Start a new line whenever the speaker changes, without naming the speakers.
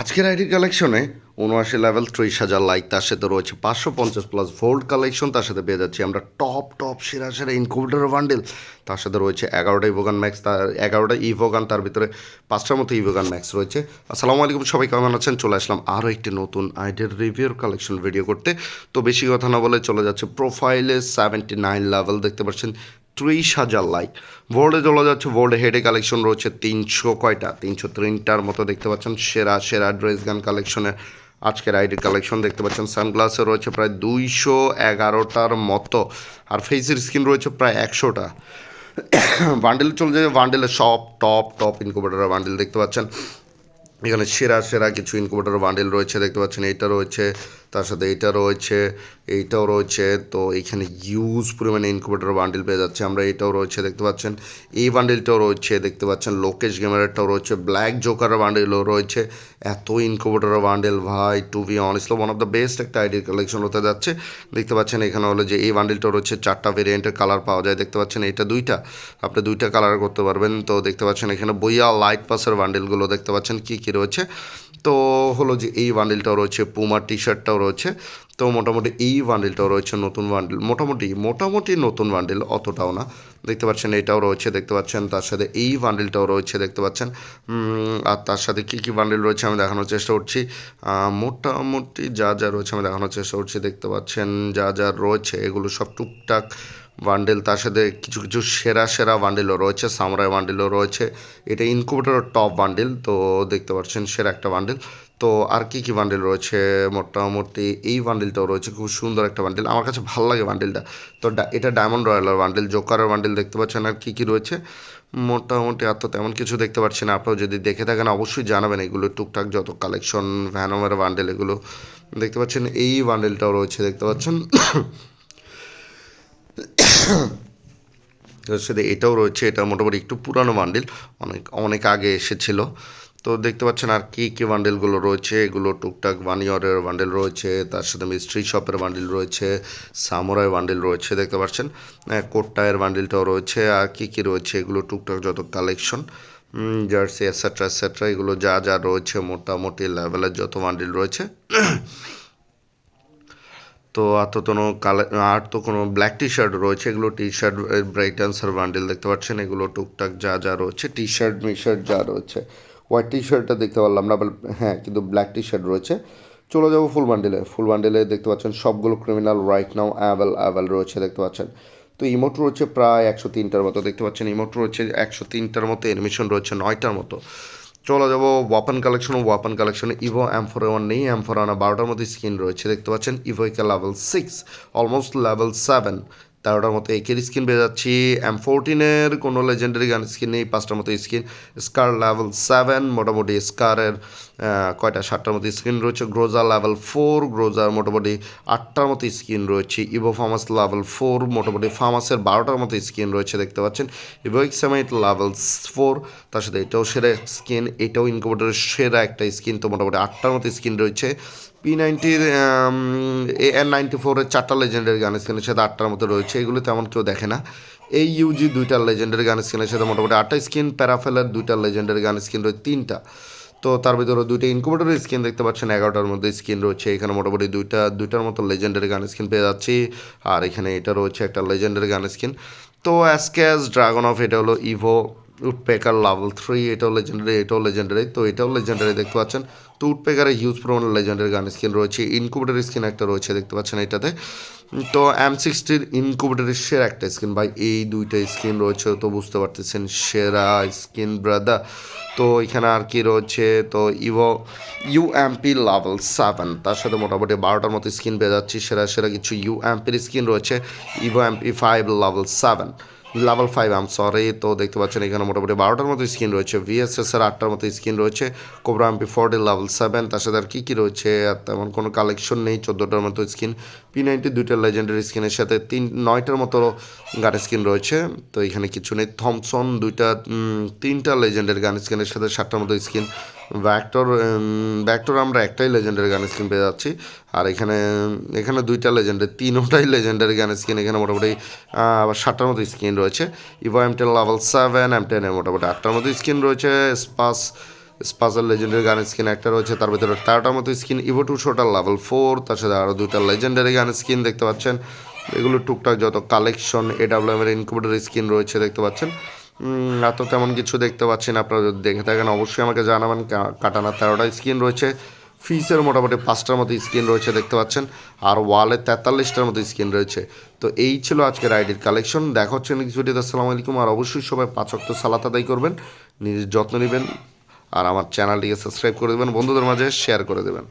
আজকের আইডি কালেকশনে উনআশি লেভেল ত্রিশ হাজার লাইক তার সাথে রয়েছে পাঁচশো পঞ্চাশ প্লাস ভোল্ট কালেকশন তার সাথে পেয়ে যাচ্ছি আমরা টপ টপ সেরা সেরা ইনকুবেটার বান্ডেল তার সাথে রয়েছে এগারোটা ইভোগান ম্যাক্স তার এগারোটা ইভোগান তার ভিতরে পাঁচটার মতো ইভোগান ম্যাক্স রয়েছে। আসসালামু আলাইকুম, সবাই কেমন আছেন? চলে আসলাম আরও একটি নতুন আইডিয়ার রিভিউর কালেকশন ভিডিও করতে। তো বেশি কথা না বলে চলে যাচ্ছে প্রোফাইলে সেভেন্টি নাইন লেভেল দেখতে পাচ্ছেন ত্রিশ হাজার লাইক ভোল্ডে চলে যাচ্ছে ভোল্ডে হেডে কালেকশন রয়েছে তিনশো কয়টা? তিনশো তিনটার মতো দেখতে পাচ্ছেন, সেরা সেরা ড্রেস গান কালেকশনের আজকের আইডি কালেকশন দেখতে পাচ্ছেন। সানগ্লাসে রয়েছে প্রায় দুইশো এগারোটার মতো। আর ফেসের স্কিন রয়েছে প্রায় একশোটা। বান্ডেল চলে যাবে বান্ডেলের সব টপ টপ ইনকুবেটার বান্ডেল দেখতে পাচ্ছেন। এখানে সেরা সেরা কিছু ইনকুবেটার বান্ডেল রয়েছে, দেখতে পাচ্ছেন। এইটা রয়েছে তার সাথে এইটা রয়েছে, এইটাও রয়েছে, তো এখানে ইউজ পরিমাণে ইনকুবেটার বান্ডিল পেয়ে যাচ্ছে আমরা এটাও রয়েছে, দেখতে পাচ্ছেন। এই বান্ডেলটাও রয়েছে, দেখতে পাচ্ছেন লোকেশ গেমারেরটাও রয়েছে ব্ল্যাক জোকার বান্ডেলও রয়েছে, এত ইনকুবেটার বান্ডেল ভাই to be honestly one of the best একটা আইডির কালেকশন হতে যাচ্ছে। দেখতে পাচ্ছেন, এখানে হলো যে এই বান্ডেলটা রয়েছে, চারটা ভেরিয়েন্টের কালার পাওয়া যায়, দেখতে পাচ্ছেন এটা দুইটা, আপনি দুইটা কালার করতে পারবেন। তো দেখতে পাচ্ছেন, এখানে বইয়া লাইট পাসের বান্ডেলগুলো দেখতে পাচ্ছেন, কী কী রয়েছে। তো হলো যে এই বান্ডেলটাও রয়েছে পুমার টি শার্টটাও রয়েছে। তো মোটামুটি এই বান্ডেলটাও রয়েছে নতুন বান্ডেল মোটামুটি মোটামুটি নতুন বান্ডেল অতটাও না। দেখতে পাচ্ছেন এটাও রয়েছে, দেখতে পাচ্ছেন তার সাথে এই বান্ডেলটাও রয়েছে, দেখতে পাচ্ছেন। আর তার সাথে কী কী বান্ডেল রয়েছে আমি দেখানোর চেষ্টা করছি। মোটামুটি যা যা রয়েছে আমি দেখানোর চেষ্টা করছি। দেখতে পাচ্ছেন যা যা রয়েছে, এগুলো সব টুকটাক বান্ডেল তার সাথে কিছু কিছু সেরা সেরা বান্ডেলও রয়েছে সামরাই বান্ডেলও রয়েছে। এটা ইনকুবেটরের টপ বান্ডেল তো দেখতে পাচ্ছেন সেরা একটা বান্ডেল তো আর কি কি বান্ডেল রয়েছে? মোটামুটি এই বান্ডেলটাও রয়েছে, খুব সুন্দর একটা বান্ডেল আমার কাছে ভালো লাগে বান্ডেলটা তো এটা ডায়মন্ড রয়্যালের বান্ডেল জোকারের বান্ডেল দেখতে পাচ্ছেন আর কী কী রয়েছে? মোটামুটি আর তো তেমন কিছু দেখতে পাচ্ছি না। আপনারা যদি দেখে থাকেন, অবশ্যই জানাবেন এগুলো, টুকটাক যত কালেকশন ভ্যানমের বান্ডেল এগুলো দেখতে পাচ্ছেন, এই বান্ডেলটাও রয়েছে দেখতে পাচ্ছেন। সাথে এটাও রয়েছে, এটা মোটামুটি একটু পুরানো বান্ডিল অনেক অনেক আগে এসেছিল। তো দেখতে পাচ্ছেন আর কী কী বান্ডেলগুলো রয়েছে। এগুলো টুকটাক বানিয়রের বান্ডেল রয়েছে, তার সাথে মিস্ট্রি শপের বান্ডেল রয়েছে সামোরাই বান্ডেল রয়েছে, দেখতে পাচ্ছেন। কোট্টায়ের বান্ডেলটাও রয়েছে। আর কী কী রয়েছে? এগুলো টুকটাক যত কালেকশন জার্সি এটসেট্রা এটসেট্রা এগুলো যা যা রয়েছে মোটামুটি লেভেলের যত বান্ডেল রয়েছে। তো আর তো কোনো কালার আর তো কোনো ব্ল্যাক টি শার্ট রয়েছে। এগুলো টি শার্ট আনসার বান্ডেল দেখতে পাচ্ছেন? এগুলো টুকটাক যা যা রয়েছে টি শার্ট মি শার্ট যা রয়েছে। হোয়াইট টি শার্টটা দেখতে পারলাম না হ্যাঁ কিন্তু ব্ল্যাক টি শার্ট রয়েছে। চলে যাব ফুল বান্ডেলে ফুল বান্ডেলে দেখতে পাচ্ছেন, সবগুলো criminal right now avail avail রয়েছে দেখতে পাচ্ছেন। তো ইমোট রয়েছে প্রায় একশো তিনটার মতো, দেখতে পাচ্ছেন ইমোট রয়েছে একশো তিনটার মতো এনিমেশন রয়েছে নয়টার মতো। চলে যাব ওয়াপন কালেকশন ওয়াপন কালেকশনে ইভো এম ফোর ওয়ান নেই এম ফোর ওয়ান বারোটার মতো স্কিন রয়েছে, দেখতে পাচ্ছেন ইভোইকা level six almost level seven তেরোটার মতো একের স্কিন পেয়ে যাচ্ছি। এম ফোরটিনের কোনো লেজেন্ডারি গান স্কিন নেই, পাঁচটার মতো স্কিন স্কার লেভেল সেভেন মোটামুটি স্কারের কয়টা, সাতটার মতো স্কিন রয়েছে গ্রোজা লেভেল ফোর গ্রোজার মোটামুটি আটটার মতো স্কিন রয়েছে ইভো ফার্মাস লেভেল ফোর মোটামুটি ফার্মাসের বারোটার মতো স্কিন রয়েছে, দেখতে পাচ্ছেন। ইভো এক্সামাইট লেভেল ফোর তার সাথে এটাও সেরা স্কিন এটাও ইনকুবেটরের সেরা একটা স্কিন তো মোটামুটি আটটার মতো স্কিন রয়েছে। পি নাইনটির এ এন নাইনটি ফোরের চারটা লেজেন্ডারি গান স্ক্রিনের সাথে আটটার মতো রয়েছে, এগুলো তেমন কেউ দেখে না। এই ইউজি দুইটা লেজেন্ডারি গান স্ক্রিনের সাথে মোটামুটি আটটা স্কিন প্যারাফেলের দুইটা লেজেন্ডারি গান স্ক্রিন রয়েছে, তিনটা। তো তার ভিতরে দুইটা ইনকুবেটরের স্ক্রিন দেখতে পাচ্ছেন, এগারোটার মধ্যে স্ক্রিন রয়েছে। এখানে মোটামুটি দুইটা, দুইটার মতো লেজেন্ডারি গান স্ক্রিন পেয়ে যাচ্ছি। আর এখানে এটা রয়েছে একটা লেজেন্ডারি গান স্ক্রিন তো অ্যাসক্যাস ড্রাগন অফ এটা হলো ইভো উডপেকার লেভেল থ্রি এটাও লেজেন্ডারি এটাও লেজেন্ডারি তো এটাও লেজেন্ডারি দেখতে পাচ্ছেন? তো উডপেকারে হিউজ পরিমাণে লেজেন্ডারি গান স্কিন রয়েছে। ইনকুবেটার স্কিন একটা রয়েছে, দেখতে পাচ্ছেন এটাতে। তো এম সিক্সটির ইনকুবেটারের সেরা একটা স্কিন ভাই, এই দুইটা স্কিন রয়েছে, তো বুঝতে পারতেছেন, সেরা স্কিন ব্রাদার তো এখানে আর কি রয়েছে? তো evo U UMP level seven তার সাথে মোটামুটি বারোটার মতো স্কিন পেয়ে যাচ্ছি, সেরা সেরা কিছু ইউ ইউএমপির স্কিন রয়েছে। Evo MP five level seven level five um sorry তো দেখতে পাচ্ছেন এখানে মোটামুটি বারোটার মতো স্কিন রয়েছে। ভিএসএস এর আটটার মতো স্কিন রয়েছে। Cobra MP forty level seven তার সাথে আর কী কী রয়েছে? আর তেমন কোনো কালেকশন নেই। চোদ্দোটার মতো স্কিন পি নাইনটি দুইটা লেজেন্ডারি স্কিনের সাথে তিন, নয়টার মতো গান স্কিন রয়েছে। তো এখানে কিছু নেই। থমসন দুইটা তিনটা লেজেন্ডারি গান স্কিনের সাথে সাতটার মতো স্কিন ভ্যাক্টর ভ্যাক্টর আমরা একটাই লেজেন্ডারি গান স্কিন পেয়ে যাচ্ছি। আর এখানে এখানে দুইটা লেজেন্ডারি তিনটাই লেজেন্ডারি গান স্কিন এখানে মোটামুটি আবার সাতটার মতো স্কিন রয়েছে। Evo M ten level seven M টেনের মোটামুটি আটটার মতো স্কিন রয়েছে। স্পাস স্পাজার লেজেন্ডারি গান স্কিন একটা রয়েছে, তার ভিতরে তেরোটার মতো স্কিন ইভো টু শোটার লেভেল ফোর তার সাথে আরও দুইটা লেজেন্ডারি গান স্কিন দেখতে পাচ্ছেন। এগুলো টুকটাক যত কালেকশন এডাব্লিউএম এর ইনকুবেটর স্কিন রয়েছে, দেখতে পাচ্ছেন। এত তেমন কিছু দেখতে পাচ্ছেন আপনারা যদি দেখে থাকেন অবশ্যই আমাকে জানাবেন। কাটানা তেরোটা স্কিন রয়েছে, ফিসের মোটামুটি পাঁচটার মতো স্ক্রিন রয়েছে দেখতে পাচ্ছেন, আর ওয়ালে তেতাল্লিশটার মতো স্ক্রিন রয়েছে। তো এই ছিল আজকের আইডির কালেকশন, দেখা হচ্ছে নেক্সট ভিডিওতে, আসসালামু আলাইকুম, আর অবশ্যই সবাই পাঁচ অক্ট সালাত আদায় করবেন, নিজের যত্ন নেবেন, আর আমার চ্যানেলটিকে সাবস্ক্রাইব করে দেবেন, বন্ধুদের মাঝে শেয়ার করে দেবেন।